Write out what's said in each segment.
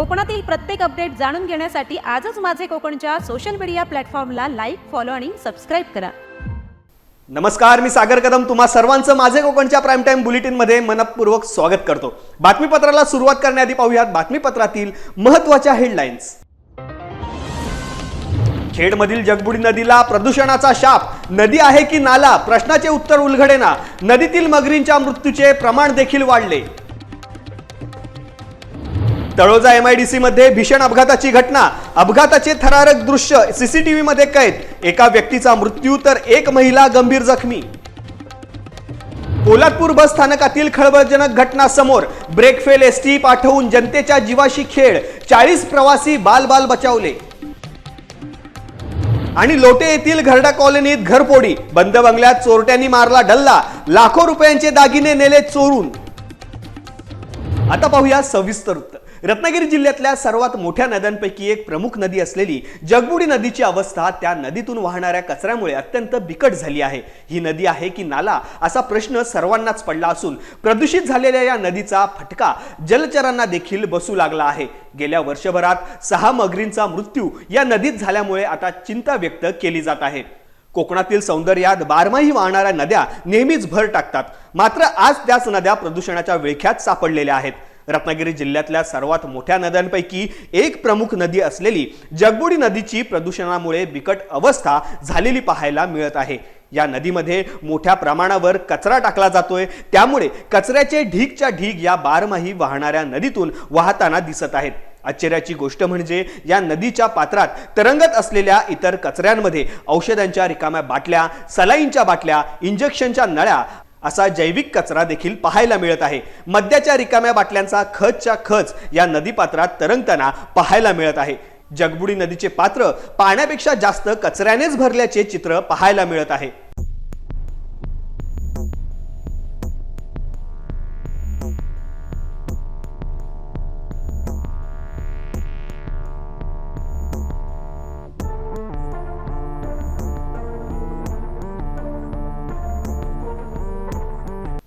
कोकणातील प्रत्येक अपडेट जाणून घेण्यासाठी आजच माझे कोकणच्या सोशल मीडिया प्लॅटफॉर्मला लाईक फॉलो आणि सबस्क्राईब करा. नमस्कार मी सागर कदम. तुम्हा सर्वांचं माझे कोकणच्या प्राईम टाईम बुलेटिनमध्ये मनपूर्वक स्वागत करतो. बातमीपत्राला सुरुवात करण्याआधी पाहूयात बातमीपत्रातील महत्त्वाच्या हेडलाईन्स खेडमधील जगबुडी नदीला प्रदूषणाचा शाप. नदी आहे की नाला? प्रश्नाचे उत्तर उलगडेना नदीतील मगरींच्या मृत्यूचे प्रमाण देखील वाढले. तळोजा एम एमआयडीसी मध्ये भीषण अपघाताची घटना. अपघाताचे थरारक दृश्य सीसीटीव्ही मध्ये कैद. एका व्यक्तीचा मृत्यू तर एक महिला गंभीर जखमी. पोलादपूर बस स्थानकातील खळबळजनक घटना समोर ब्रेकफेल एस टी पाठवून जनतेच्या जीवाशी खेळ. चाळीस प्रवासी बाल बाल बचावले. आणि लोटे येथील घरडा कॉलनीत घरपोडी बंद बंगल्यात चोरट्यांनी मारला डल्ला. लाखो रुपयांचे दागिने नेले चोरून. आता पाहूया सविस्तर उत्तर. रत्नागिरी जिल्ह्यातल्या सर्वात मोठ्या नद्यांपैकी एक प्रमुख नदी असलेली जगबुडी नदीची अवस्था त्या नदीतून वाहणाऱ्या कचऱ्यामुळे अत्यंत बिकट झाली आहे. ही नदी आहे की नाला असा प्रश्न सर्वांनाच पडला असून प्रदूषित झालेल्या या नदीचा फटका जलचरांना देखील बसू लागला आहे. गेल्या वर्षभरात सहा मगरींचा मृत्यू या नदीत झाल्यामुळे आता चिंता व्यक्त केली जात आहे. कोकणातील सौंदर्यात बारमाही वाहणाऱ्या नद्या नेहमीच भर टाकतात. मात्र आज त्याच नद्या प्रदूषणाच्या विळख्यात सापडलेल्या आहेत. रत्नागिरी जिल्ह्यातल्या सर्वात मोठ्या नद्यांपैकी एक प्रमुख नदी असलेली जगबुडी नदीची प्रदूषणामुळे बिकट अवस्था झालेली पाहायला मिळत आहे. या नदीमध्ये मोठ्या प्रमाणावर कचरा टाकला जातोय. त्यामुळे कचऱ्याचे ढीगच्या ढीग या बारमाही वाहणाऱ्या नदीतून वाहताना दिसत आहेत. आश्चर्याची गोष्ट म्हणजे या नदीच्या पात्रात तरंगत असलेल्या इतर कचऱ्यांमध्ये औषधांच्या रिकाम्या बाटल्या सलाईंच्या बाटल्या इंजेक्शनच्या नळ्या असा जैविक कचरा देखील पाहायला मिळत आहे. मद्याच्या रिकाम्या बाटल्यांचा खचच्या खच या नदीपात्रात तरंगताना पाहायला मिळत आहे. जगबुडी नदीचे पात्र पाण्यापेक्षा जास्त कचऱ्यानेच भरल्याचे चित्र पाहायला मिळत आहे.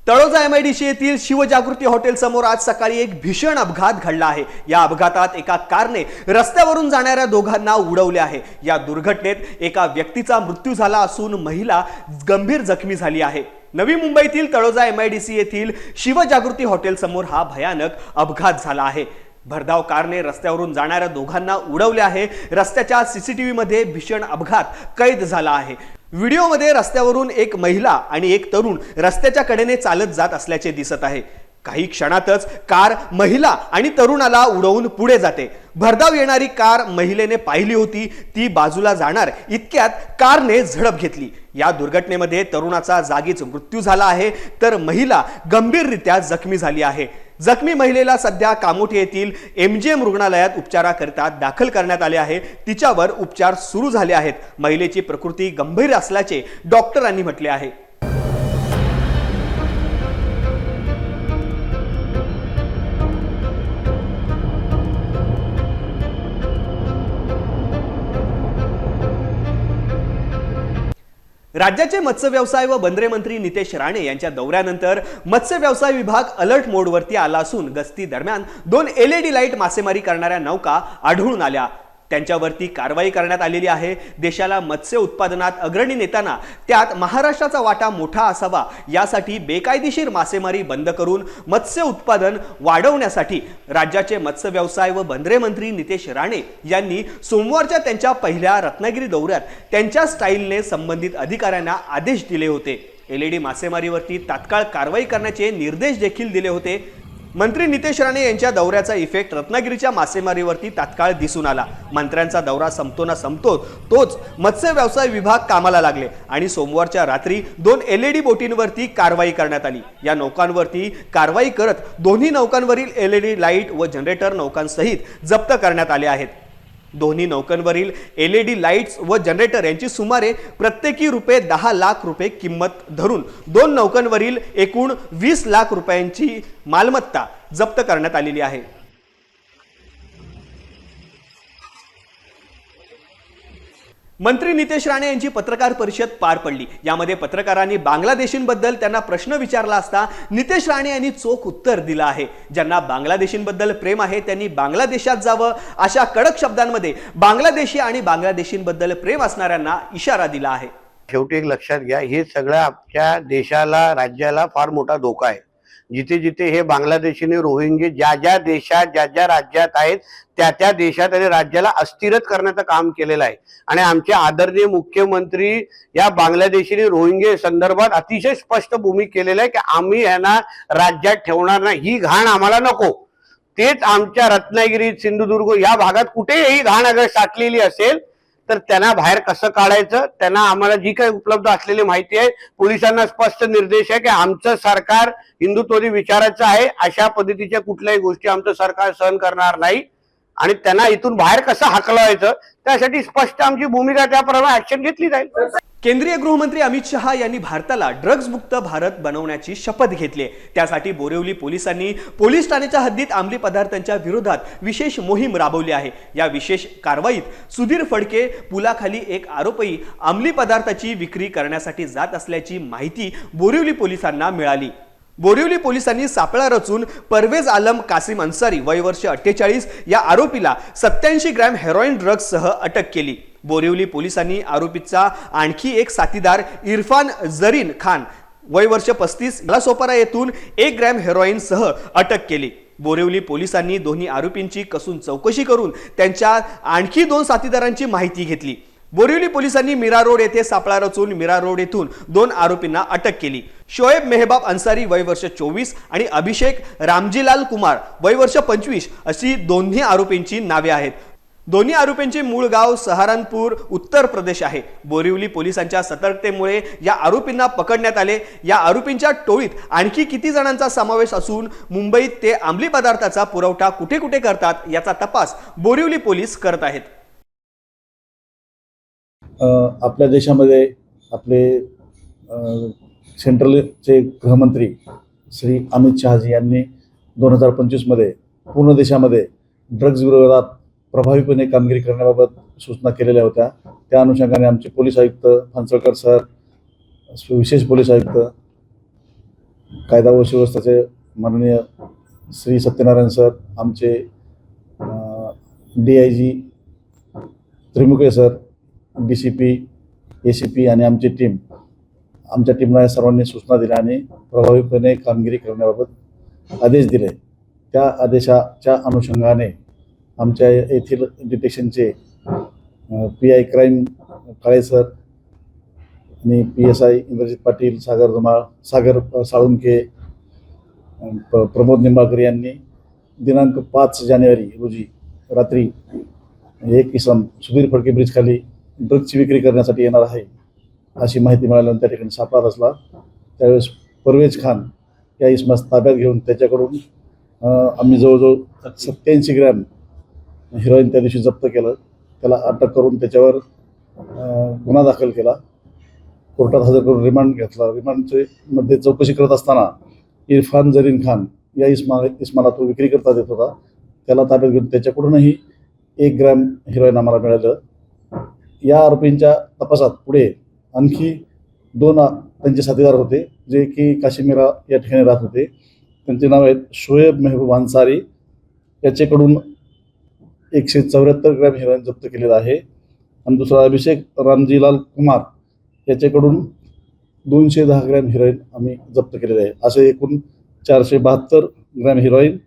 तळोजा एमआयडीसी येथील शिवजागृती हॉटेल समोर आज सकाळी एक भीषण अपघात घडला आहे. या अपघातात एका कारने रस्त्यावरून जाणाऱ्या दोघांना उडवले आहे. या दुर्घटनेत एका व्यक्तीचा मृत्यू झाला असून महिला गंभीर जखमी झाली आहे. नवी मुंबईतील तळोजा एमआयडीसी येथील शिवजागृती हॉटेल समोर हा भयानक अपघात झाला आहे. भरधाव कारने रस्त्यावरून जाणाऱ्या दोघांना उडवले आहे. रस्त्याच्या सीसीटीव्ही मध्ये भीषण अपघात कैद झाला आहे. व्हिडिओमध्ये रस्त्यावरून एक महिला आणि एक तरुण रस्त्याच्या कडेने चालत जात असल्याचे दिसत आहे. काही क्षणातच कार महिला आणि तरुणाला उडवून पुढे जाते. भरधाव येणारी कार महिलेने पाहिली होती ती बाजूला जाणार इतक्यात कारने झडप घेतली. या दुर्घटनेमध्ये तरुणाचा जागीच मृत्यू झाला आहे तर महिला गंभीररित्या जखमी झाली आहे. जखमी महिलेला सध्या कामोठी येथील एम जे एम रुग्णालयात उपचाराकरिता दाखल करण्यात आले आहे. तिच्यावर उपचार सुरू झाले आहेत. महिलेची प्रकृती गंभीर असल्याचे डॉक्टरांनी म्हटले आहे. राज्याचे मत्स्य व्यवसाय व बंदरे मंत्री नितेश राणे यांच्या दौऱ्यानंतर मत्स्य व्यवसाय विभाग अलर्ट मोडवरती आला असून गस्ती दरम्यान दोन एलईडी लाइट मासेमारी करणाऱ्या नौका आढळून आल्या. त्यांच्यावरती कारवाई करण्यात आलेली आहे. देशाला मत्स्य उत्पादनात अग्रणी नेताना त्यात महाराष्ट्राचा वाटा मोठा असावा यासाठी बेकायदेशीर मासेमारी बंद करून मत्स्य उत्पादन वाढवण्यासाठी राज्याचे मत्स्य व्यवसाय व बंदरे मंत्री नितेश राणे यांनी सोमवारच्या त्यांच्या पहिल्या रत्नागिरी दौऱ्यात त्यांच्या स्टाईलने संबंधित अधिकाऱ्यांना आदेश दिले होते. एलईडी मासेमारीवरती तात्काळ कारवाई करण्याचे निर्देश देखील दिले होते. मंत्री नितेश राणे यांच्या दौऱ्याचा इफेक्ट रत्नागिरीच्या मासेमारीवरती तात्काळ दिसून आला. मंत्र्यांचा दौरा संपतो ना संपतो तोच मत्स्य व्यवसाय विभाग कामाला लागले आणि सोमवारच्या रात्री दोन एल ई डी बोटींवरती कारवाई करण्यात आली. या नौकांवरती कारवाई करत दोन्ही नौकांवरील एल ई डी लाइट व जनरेटर नौकांसहित जप्त करण्यात आले आहेत. दोन्ही नौकांवरील एल ई डी लाईट्स व जनरेटर यांची सुमारे प्रत्येकी रुपये दहा लाख रुपये किंमत धरून दोन नौकांवरील एकूण वीस लाख रुपयांची मालमत्ता जप्त करण्यात आलेली आहे. मंत्री नितेश राणे यांची पत्रकार परिषद पार पडली. यामध्ये पत्रकारांनी बांगलादेशींबद्दल त्यांना प्रश्न विचारला असता नितेश राणे यांनी चोख उत्तर दिलं आहे. ज्यांना बांगलादेशींबद्दल प्रेम आहे त्यांनी बांगलादेशात जावं अशा कडक शब्दांमध्ये बांगलादेशी आणि बांगलादेशींबद्दल प्रेम असणाऱ्यांना इशारा दिला आहे. शेवटी एक लक्षात घ्या हे सगळं आमच्या देशाला राज्याला फार मोठा धोका आहे. जिथे जिथे हे बांगलादेशीने रोहिंगे ज्या ज्या देशात ज्या ज्या राज्यात आहेत त्या त्या देशात आणि राज्याला अस्थिरत करण्याचं काम केलेलं आहे. आणि आमचे आदरणीय मुख्यमंत्री या बांगलादेशीने रोहिंगे संदर्भात अतिशय स्पष्ट भूमी केलेलं आहे की आम्ही यांना राज्यात ठेवणार नाही. ही घाण आम्हाला नको. तेच आमच्या रत्नागिरी सिंधुदुर्ग या भागात कुठेही घाण अगर साठलेली असेल तर त्यांना बाहेर कसं काढायचं? त्यांना आम्हाला जी काही उपलब्ध असलेली माहिती आहे पोलिसांना स्पष्ट निर्देश आहे की आमचं सरकार हिंदुत्वरी विचाराचं आहे. अशा पद्धतीच्या कुठल्याही गोष्टी आमचं सरकार सहन करणार नाही. आणि त्यांना इथून बाहेर कसं हाकलवायचं? त्यासाठी स्पष्ट आमची भूमिका त्याप्रमाणे ऍक्शन घेतली जाईल. केंद्रीय गृहमंत्री अमित शहा यांनी भारताला ड्रग्ज मुक्त भारत बनवण्याची शपथ घेतली आहे. त्यासाठी बोरिवली पोलिसांनी पोलीस ठाण्याच्या हद्दीत अंमली पदार्थांच्या विरोधात विशेष मोहीम राबवली आहे. या विशेष कारवाईत सुधीर फडके पुलाखाली एक आरोपी अंमली पदार्थाची विक्री करण्यासाठी जात असल्याची माहिती बोरिवली पोलिसांना मिळाली. बोरिवली पोलिसांनी सापळा रचून परवेज आलम कासिम अन्सारी वय वर्ष अठ्ठेचाळीस या आरोपीला सत्याऐंशी ग्रॅम हेरोईन ड्रग्जसह अटक केली. बोरिवली पोलिसांनी आरोपीचा आणखी एक साथीदार इरफान जरीन खान वय वर्ष पस्तीस याला सोपारा येथून एक ग्रॅम हेरोईनसह अटक केली. बोरिवली पोलिसांनी दोन्ही आरोपींची कसून चौकशी करून त्यांच्या आणखी दोन साथीदारांची माहिती घेतली. बोरिवली पोलिसांनी मीरा रोड येथे सापळा रचून मीरा रोड येथून दोन आरोपींना अटक केली. शोएब मेहबाब अन्सारी वय वर्ष चोवीस आणि अभिषेक रामजीलाल कुमार वय वर्ष पंचवीस अशी दोन्ही आरोपींची नावे आहेत. दोन्ही आरोपींचे मूळ गाव सहारनपूर उत्तर प्रदेश आहे. बोरिवली पोलिसांच्या सतर्कतेमुळे या आरोपींना पकडण्यात आले. या आरोपींच्या टोळीत आणखी किती जणांचा समावेश असून मुंबईत ते अंमली पदार्थाचा पुरवठा कुठे कुठे करतात याचा तपास बोरिवली पोलीस करत आहेत. आपल्या देशामध्ये आपले सेंट्रलचे गृहमंत्री श्री अमित शहाजी यांनी दोन हजार पंचवीसमध्ये पूर्ण देशामध्ये ड्रग्ज विरोधात प्रभावीपणे कामगिरी करण्याबाबत सूचना केलेल्या होत्या. त्या अनुषंगाने आमचे पोलीस आयुक्त फणसळकर सर विशेष पोलीस आयुक्त कायदा व सुव्यवस्थेचे माननीय श्री सत्यनारायण सर आमचे D I G Trimukhe sir D C P A C P आणि आमची टीम आमच्या टीमला या सर्वांनी सूचना दिल्या आणि प्रभावीपणे कामगिरी करण्याबाबत आदेश दिले. त्या आदेशाच्या अनुषंगाने आमच्या येथील डिटेक्शनचे P I crime Kale sir आणि P S I Indrajit Patil Sagar Dhumal Sagar Salunkhe Pramod Nimbalkar यांनी दिनांक पाच जानेवारी रोजी रात्री एक इसम सुधीर फडके ब्रिजखाली खाली ड्रग्जची विक्री करण्यासाठी येणार आहे अशी माहिती मिळाल्यानंतर त्या ठिकाणी सापळा रचला. त्यावेळेस परवेज खान या इसमास ताब्यात घेऊन त्याच्याकडून आम्ही जवळजवळ सत्याऐंशी ग्रॅम हिरोईन त्या दिवशी जप्त केलं. त्याला अटक करून त्याच्यावर गुन्हा दाखल केला. कोर्टात हजर करून रिमांड घेतला. रिमांडचे मध्ये चौकशी करत असताना इरफान जरीन खान या इस्मा इस्माला तो विक्री करता देत होता. त्याला ताब्यात घेऊन त्याच्याकडूनही एक ग्रॅम हिरोईन आम्हाला मिळालं. या आरोपींच्या तपासात पुढे आणखी दोन त्यांचे साथीदार होते जे की काश्मीरा या ठिकाणी राहत होते. त्यांचे नाव आहेत शोएब मेहबूब अन्सारी. याच्याकडून एकशे चौऱ्याहत्तर ग्रॅम हिरोईन जप्त केलेलं आहे. आणि दुसरा अभिषेक रामजीलाल कुमार याच्याकडून दोनशे दहा ग्रॅम हिरोईन आम्ही जप्त केलेले आहे. असे एकूण चारशे बहात्तर ग्रॅम हिरोईन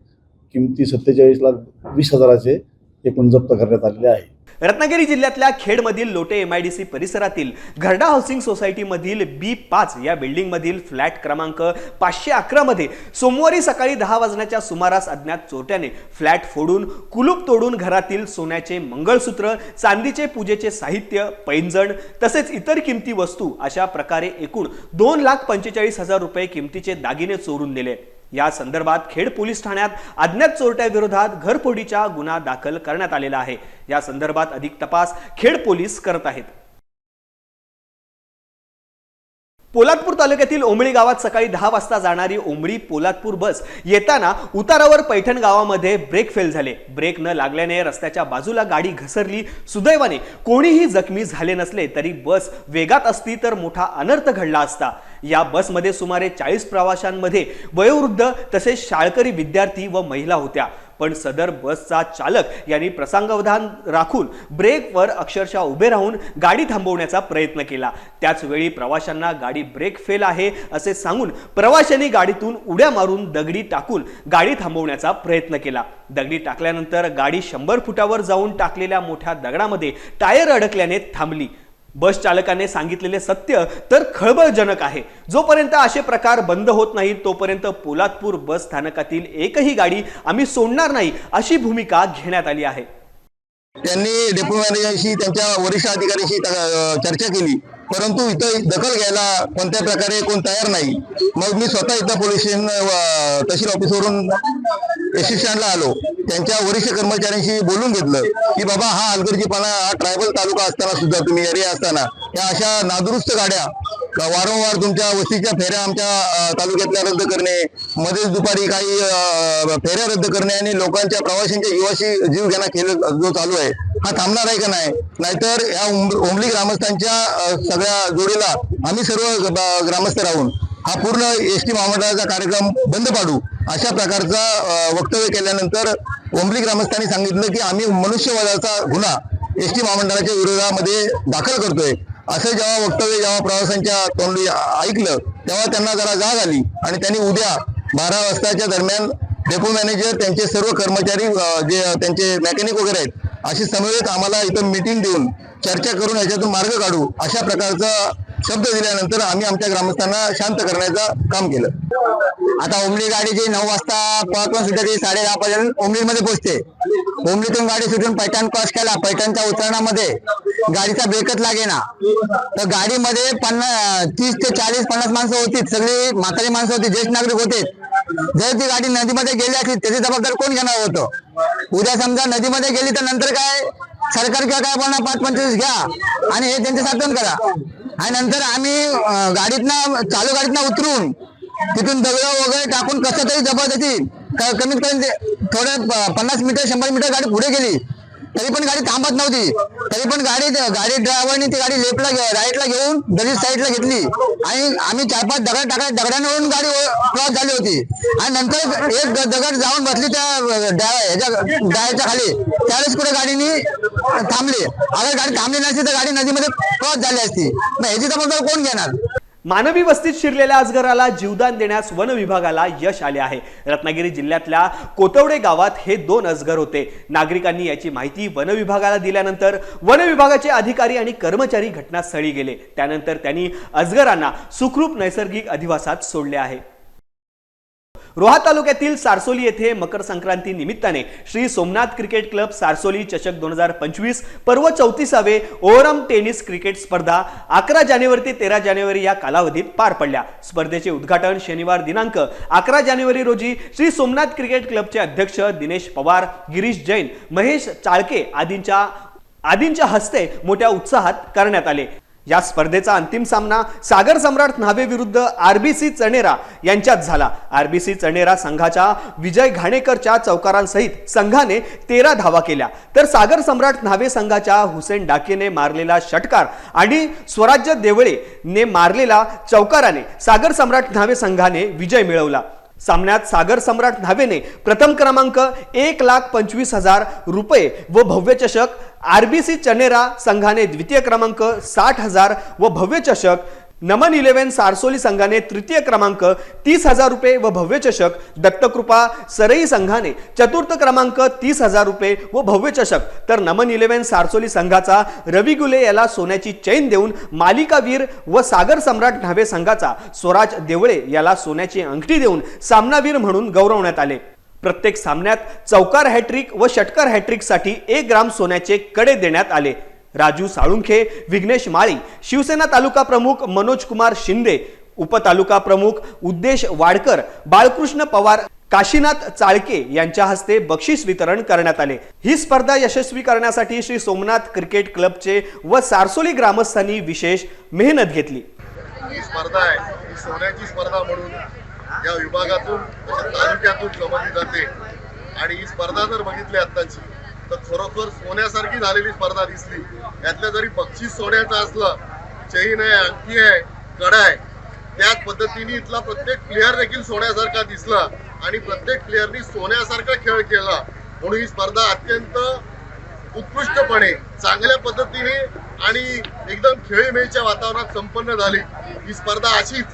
किमती सत्तेचाळीस लाख वीस हजाराचे एकूण जप्त करण्यात आलेले आहे. रत्नागिरी जिल्ह्यातल्या खेडमधील Lote M I D C परिसरातील घरडा हाऊसिंग सोसायटीमधील बी पाच या बिल्डिंगमधील फ्लॅट क्रमांक पाचशे अकरामध्ये सोमवारी सकाळी दहा वाजण्याच्या सुमारास अज्ञात चोरट्याने फ्लॅट फोडून कुलूप तोडून घरातील सोन्याचे मंगळसूत्र चांदीचे पूजेचे साहित्य पैंजण तसेच इतर किमती वस्तू अशा प्रकारे एकूण दोन लाख पंचेचाळीस हजार रुपये किमतीचे दागिने चोरून नेले. या संदर्भात खेड पोलीस ठाण्यात अज्ञात चोरट्याविरोधात घरफोडीचा गुन्हा दाखल करण्यात आलेला आहे. या संदर्भात अधिक तपास खेड पोलीस करत आहेत. पोलादपूर तालुक्यातील ओंबळी गावात सकाळी दहा वाजता जाणारी ओंबळी पोलादपूर बस येताना उतारावर पैठण गावामध्ये ब्रेक फेल झाले. ब्रेक न लागल्याने रस्त्याच्या बाजूला गाडी घसरली. सुदैवाने कोणीही जखमी झाले नसले तरी बस वेगात असती तर मोठा अनर्थ घडला असता. या बसमध्ये सुमारे चाळीस प्रवाशांमध्ये वयोवृद्ध तसेच शाळकरी विद्यार्थी व महिला होत्या. पण सदर बसचा चालक यांनी प्रसंगावधान राखून ब्रेकवर अक्षरशः उभे राहून गाडी थांबवण्याचा प्रयत्न केला. त्याचवेळी प्रवाशांना गाडी ब्रेक फेल आहे असे सांगून प्रवाशांनी गाडीतून उड्या मारून दगडी टाकून गाडी थांबवण्याचा प्रयत्न केला. दगडी टाकल्यानंतर गाडी शंभर फुटावर जाऊन टाकलेल्या मोठ्या दगडामध्ये टायर अडकल्याने थांबली. बस चालकाने सांगितलेले सत्य तर खळबळजनक आहे. जोपर्यंत असे प्रकार बंद होत नाहीत तोपर्यंत पोलादपूर बस स्थानकातील एकही गाडी आम्ही सोडणार नाही अशी भूमिका घेण्यात आली आहे. त्यांनी डेप्युटी मॅनेजरशी त्यांच्या वरिष्ठ अधिकाऱ्यांशी चर्चा केली. परंतु इथं दखल घ्यायला कोणत्या प्रकारे कोण तयार नाही. मग मी स्वतः इथं पोलीस स्टेशन तहसील ऑफिसवरून एस स्टँडला आलो. त्यांच्या वरिष्ठ कर्मचाऱ्यांशी बोलून घेतलं की बाबा हा हलगर्जीपणा हा ट्रायबल तालुका असताना सुद्धा तुम्ही एरिया असताना या अशा नादुरुस्त गाड्या वारंवार तुमच्या वस्तीच्या फेऱ्या आमच्या तालुक्यातल्या रद्द करणे मध्येच दुपारी काही फेऱ्या रद्द करणे आणि लोकांच्या प्रवाशांच्या जीवाशी जीव घेणा खेळ जो चालू आहे हा थांबणार आहे का नाही? नाहीतर या उंब- ओंबली ग्रामस्थांच्या सगळ्या जोडीला आम्ही सर्व ग्रामस्थ राहून हा पूर्ण एस टी महामंडळाचा कार्यक्रम बंद पाडू अशा प्रकारचा वक्तव्य केल्यानंतर ओंबली ग्रामस्थांनी सांगितलं की आम्ही मनुष्यवादाचा गुन्हा एस टी महामंडळाच्या विरोधामध्ये दाखल करतोय. असं जेव्हा वक्तव्य जेव्हा प्रवाशांच्या तोंडी ऐकलं तेव्हा त्यांना जरा जाग आली आणि त्यांनी उद्या बारा वाजताच्या दरम्यान डेपो मॅनेजर त्यांचे सर्व कर्मचारी जे त्यांचे मेकॅनिक वगैरे आहेत अशी समवेत आम्हाला इथं मीटिंग देऊन चर्चा करून याच्यातून मार्ग काढू अशा प्रकारचा शब्द दिल्यानंतर आम्ही आमच्या ग्रामस्थांना शांत करण्याचं काम केलं. आता ओमली गाडी जी नऊ वाजता पळतून सुटते ती साडे दहा पर्यंत ओमलीमध्ये पोहोचते. ओमलीतून गाडी सुटून पैठण क्रॉस केला पैठणच्या उतरणामध्ये गाडीचा ब्रेकच लागेना. तर गाडीमध्ये पन्नास तीस ते चाळीस पन्नास माणसं होती सगळी म्हातारी माणसं होती ज्येष्ठ नागरिक होते. जर ती गाडी नदीमध्ये गेली असली त्याची जबाबदारी कोण घेणार होतं? उद्या समजा नदीमध्ये गेली तर नंतर काय? सरकार किंवा काय बोलणार? पाच पंचवीस घ्या आणि हे त्यांचे साधन करा. आणि नंतर आम्ही गाडीतनं चालू गाडीतनं उतरून तिथून दगड वगैरे टाकून कसं तरी जबरदस्ती कमीत कमी ते थोडं पन्नास मीटर शंभर मीटर गाडी पुढे गेली तरी पण गाडी थांबत नव्हती. तरी पण गाडी गाडी ड्रायव्हरने ती गाडी लेफ्टला राईटला घेऊन दलित साईडला घेतली आणि आम्ही चार पाच दगड टाका दगडांवरून गाडी क्रॉस झाली होती. आणि नंतर एक दगड जाऊन बसली त्या ह्याच्या डायच्या खाली. त्यावेळेस कुठे गाडीनी थांबली. अगर गाडी थांबली नसती तर गाडी नदीमध्ये क्रॉस झाली असती. मग ह्याची जबाबदारी कोण घेणार? मानवी वस्तीत शिरलेल्या अजगराला जीवदान देण्यास वन विभागाला यश आले आहे. रत्नागिरी जिल्ह्यातल्या कोतवडे गावात हे दोन अजगर होते. नागरिकांनी याची माहिती वन विभागाला दिल्यानंतर वन विभागाचे अधिकारी आणि कर्मचारी घटनास्थळी गेले. त्यानंतर त्यांनी अजगरांना सुखरूप नैसर्गिक अधिवासात सोडले आहे. रोहा तालुक्यातील सारसोली येथे मकर संक्रांती निमित्ताने श्री सोमनाथ क्रिकेट क्लब सारसोली चषक दोन हजार पंचवीस पर्व चौतीसावे ओरम टेनिस क्रिकेट स्पर्धा अकरा जानेवारी ते तेरा जानेवारी या कालावधीत पार पडल्या. स्पर्धेचे उद्घाटन शनिवार दिनांक अकरा जानेवारी रोजी श्री सोमनाथ क्रिकेट क्लबचे अध्यक्ष दिनेश पवार गिरीश जैन महेश चाळके आदींच्या आदींच्या हस्ते मोठ्या उत्साहात करण्यात आले. या स्पर्धेचा अंतिम सामना सागर सम्राट न्हावे विरुद्ध आरबीसी चणेरा यांच्यात झाला. आरबीसी चणेरा संघाच्या विजय घाणेकरच्या चौकारांसहित संघाने तेरा धावा केल्या. तर सागर सम्राट न्हावे संघाच्या हुसेन डाकेने मारलेला षटकार आणि स्वराज्य देवळे ने मारलेला चौकाराने सागर सम्राट न्हावे संघाने विजय मिळवला. सामन्यात सागर सम्राट न्हावेने प्रथम क्रमांक एक लाख पंचवीस हजार रुपये व भव्य चषक आरबीसी चनेरा संघाने द्वितीय क्रमांक साठ हजार व भव्य चषक नमन इलेव्हन सारसोली संघाने तृतीय क्रमांक तीस हजार रुपये व भव्य चषक दत्तकृपा सरई संघाने चतुर्थ क्रमांक तीस हजार रुपये व भव्य चषक तर नमन इलेव्हन सारसोली संघाचा रवी गुले याला सोन्याची चैन देऊन मालिकावीर व सागर सम्राट न्हावे संघाचा स्वराज देवळे याला सोन्याची अंगठी देऊन सामनावीर म्हणून गौरवण्यात आले. प्रत्येक सामन्यात चौकार हॅट्रिक व षटकार हॅट्रिकसाठी एक ग्राम सोन्याचे कडे देण्यात आले. राजू साळुंखे विघ्नेश माळी शिवसेना तालुका प्रमुख मनोज कुमार शिंदे उपतालुका प्रमुख उद्देश वाडकर बाळकृष्ण पवार काशीनाथ चाळके यांच्या हस्ते बक्षीस वितरण करण्यात आले. ही स्पर्धा यशस्वी करण्यासाठी श्री सोमनाथ क्रिकेट क्लबचे व सारसोली ग्रामस्थांनी विशेष मेहनत घेतली. ही स्पर्धा आहे. ही सोन्याची स्पर्धा म्हणून या विभागातून तालुक्यातून जमवली जाते. आणि ही स्पर्धा जर बघितली आत्ताची तर खरोखर सोन्यासारखी झालेली स्पर्धा दिसली. यातलं जरी बक्षीस सोन्याचं असलं चैन आहे अंगठी आहे कडा आहे त्याच पद्धतीने इथला प्रत्येक प्लेअर देखील सोन्यासारखा दिसला आणि प्रत्येक प्लेअरनी सोन्यासारखा खेळ केला. म्हणून ही स्पर्धा अत्यंत उत्कृष्टपणे चांगल्या पद्धतीने आणि एकदम खेळीमेळीच्या वातावरणात संपन्न झाली. ही स्पर्धा अशीच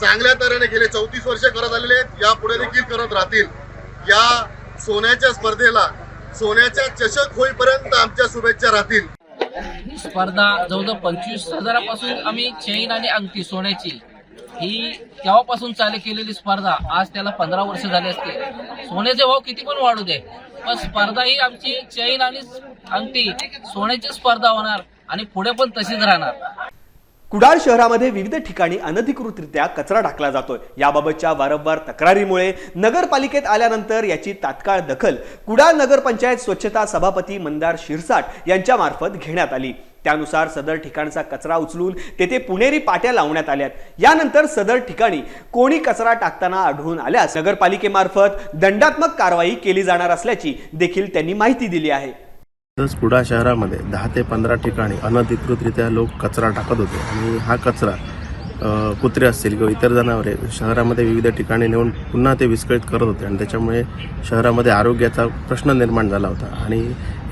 चांगल्या तऱ्हेने गेले. चौतीस वर्ष करत आलेले आहेत. यापुढे देखील करत राहतील. या सोन्याच्या स्पर्धेला सोन्याच्या चषक होईपर्यंत आमच्या शुभेच्छा राहतील. स्पर्धा जवळजवळ पंचवीस हजारापासून आम्ही चेन आणि अंगठी सोन्याची. ही तेव्हापासून चालू केलेली स्पर्धा आज त्याला पंधरा वर्ष झाली असते सोन्याचे भाव किती पण वाढू दे पण स्पर्धा ही आमची चैन आणि अंगठी सोन्याची स्पर्धा होणार आणि पुढे पण तशीच राहणार. कुडाळ शहरामध्ये विविध ठिकाणी अनधिकृतरित्या कचरा टाकला जातोय. याबाबतच्या वारंवार तक्रारीमुळे नगरपालिकेत आल्यानंतर याची तात्काळ दखल कुडाळ नगरपंचायत स्वच्छता सभापती मंदार शिरसाट यांच्यामार्फत घेण्यात आली. त्यानुसार सदर ठिकाणचा कचरा उचलून तेथे पुणेरी पाट्या लावण्यात आल्यात. यानंतर सदर ठिकाणी कोणी कचरा टाकताना आढळून आल्यास नगरपालिकेमार्फत दंडात्मक कारवाई केली जाणार असल्याची देखील त्यांनी माहिती दिली आहे. तसंच कुडा शहरामध्ये दहा ते पंधरा ठिकाणी अनधिकृतरित्या लोक कचरा टाकत होते. आणि हा कचरा कुत्रे असतील किंवा इतर जनावरे शहरामध्ये विविध ठिकाणी नेऊन पुन्हा ते विस्कळीत करत होते. आणि त्याच्यामुळे शहरामध्ये आरोग्याचा प्रश्न निर्माण झाला होता. आणि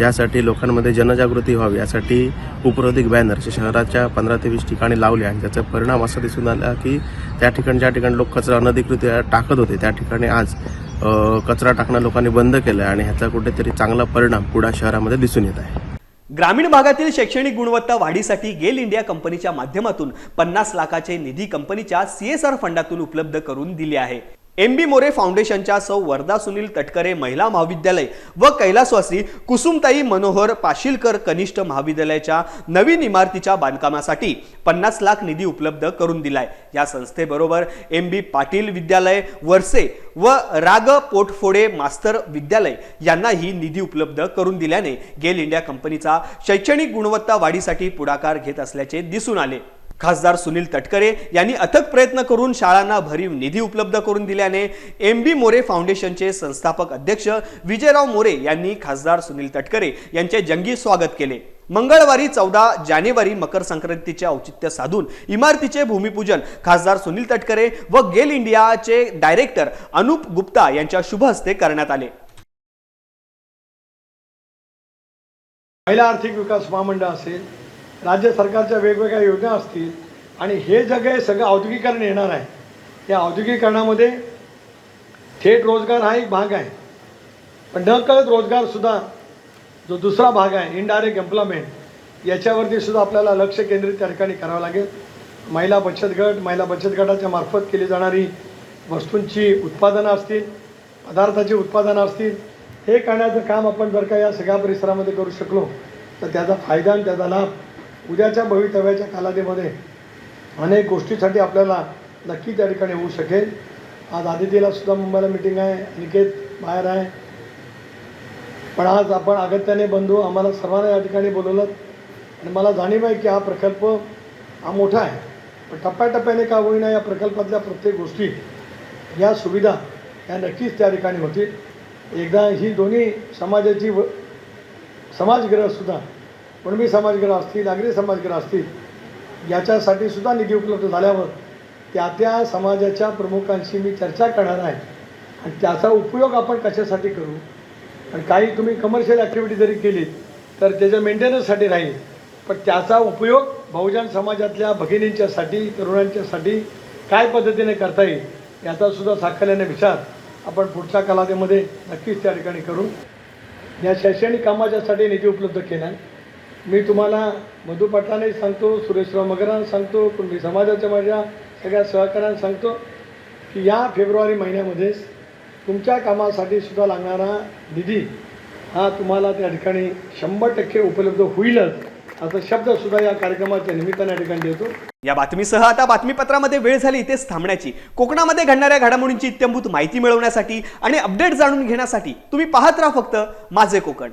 यासाठी लोकांमध्ये जनजागृती व्हावी यासाठी उपरोधिक बॅनर्स शहराच्या पंधरा ते वीस ठिकाणी लावले आणि त्याचा परिणाम असा दिसून आला की त्या ठिकाणी ज्या ठिकाणी लोक कचरा अनधिकृत टाकत होते त्या ठिकाणी आज कचरा टाकणं लोकांनी बंद केलं आणि ह्याचा कुठेतरी चांगला परिणाम कुडा शहरामध्ये दिसून येत आहे. ग्रामीण भागातील शैक्षणिक गुणवत्ता वाढीसाठी गेल इंडिया कंपनीच्या माध्यमातून पन्नास लाखाचे निधी कंपनीच्या सीएसआर फंडातून उपलब्ध करून दिले आहे. एम बी मोरे फाउंडेशनच्या सौ वरदा सुनील तटकरे महिला महाविद्यालय व कैलासवासी कुसुमताई मनोहर पाशीलकर कनिष्ठ महाविद्यालयाच्या नवीन इमारतीच्या बांधकामासाठी पन्नास लाख निधी उपलब्ध करून दिलाय. या संस्थेबरोबर एम बी पाटील विद्यालय वरसे व राग पोटफोडे मास्तर विद्यालय यांनाही निधी उपलब्ध करून दिल्याने गेल इंडिया कंपनीचा शैक्षणिक गुणवत्ता वाढीसाठी पुढाकार घेत असल्याचे दिसून आले. खासदार सुनील तटकरे यांनी अथक प्रयत्न करून शाळांना भरीव निधी उपलब्ध करून दिल्याने एम बी मोरे फाउंडेशनचे संस्थापक अध्यक्ष विजयराव मोरे यांनी खासदार सुनील तटकरे यांचे जंगी स्वागत केले. मंगळवारी चौदा जानेवारी मकर संक्रांतीचे औचित्य साधून इमारतीचे भूमिपूजन खासदार सुनील तटकरे व गेल इंडियाचे डायरेक्टर अनुप गुप्ता यांच्या शुभ हस्ते करण्यात आले. महिला आर्थिक विकास महामंडळ असेल राज्य सरकारच्या वेगवेगळ्या योजना असतील आणि हे जग आहे सगळं औद्योगिकरण येणार आहे. या औद्योगिकरणामध्ये थेट रोजगार हा एक भाग आहे. पण न कळत रोजगारसुद्धा जो दुसरा भाग आहे इनडायरेक्ट एम्प्लॉयमेंट याच्यावरती सुद्धा आपल्याला लक्ष केंद्रित त्या ठिकाणी करावं लागेल. महिला बचत गट महिला बचत गटाच्या मार्फत केली जाणारी वस्तूंची उत्पादनं असतील पदार्थाची उत्पादनं असतील हे करण्याचं काम आपण जर का या सगळ्या परिसरामध्ये करू शकलो तर त्याचा फायदा आणि त्याचा लाभ उद्याच्या भवितव्याच्या कालावधीमध्ये अनेक गोष्टीसाठी आपल्याला नक्की त्या ठिकाणी होऊ शकेल. आज आदितीला सुद्धा मुंबईला मिटिंग आहे. निकेत बाहेर आहे. पण आज आपण अगत्याने बंधू आम्हाला सर्वांना या ठिकाणी बोलवलं. आणि मला जाणीव आहे की हा प्रकल्प हा मोठा आहे. पण टप्प्याटप्प्याने का होईना या प्रकल्पातल्या प्रत्येक गोष्टी या सुविधा या नक्कीच त्या ठिकाणी होतील. एकदा ही दोन्ही समाजाची व समाजगृहसुद्धा कुणबी समाजगृह असतील नागरी समाजगृह असतील याच्यासाठी सुद्धा निधी उपलब्ध झाल्यावर त्या त्या समाजाच्या प्रमुखांशी मी चर्चा करणार आहे. आणि त्याचा उपयोग आपण कशासाठी करू? आणि काही तुम्ही कमर्शियल ॲक्टिव्हिटी जरी केली तर त्याच्या मेंटेनन्ससाठी राहील. पण त्याचा उपयोग बहुजन समाजातल्या भगिनींच्यासाठी तरुणांच्यासाठी काय पद्धतीने करता येईल याचा सुद्धा विचार आपण पुढच्या कालावधीमध्ये नक्कीच त्या ठिकाणी करू. या शैक्षणिक कामाच्यासाठी निधी उपलब्ध केला. आहे मी तुम्हाला मधु पाटलांनाही सांगतो सुरेशराव मगरांना सांगतो कुणबी समाजाच्या माझ्या सगळ्या सहकाऱ्यांना सांगतो की या फेब्रुवारी महिन्यामध्येच तुमच्या कामासाठी सुद्धा लागणारा निधी हा तुम्हाला त्या ठिकाणी शंभर टक्के उपलब्ध होईलच असा शब्दसुद्धा या कार्यक्रमाच्या निमित्ताने या ठिकाणी देतो. या बातमीसह आता बातमीपत्रामध्ये वेळ झाली इथेच थांबण्याची. कोकणामध्ये घडणाऱ्या घडामोडींची इत्यंभूत माहिती मिळवण्यासाठी आणि अपडेट जाणून घेण्यासाठी तुम्ही पाहत राहा फक्त माझे कोकण.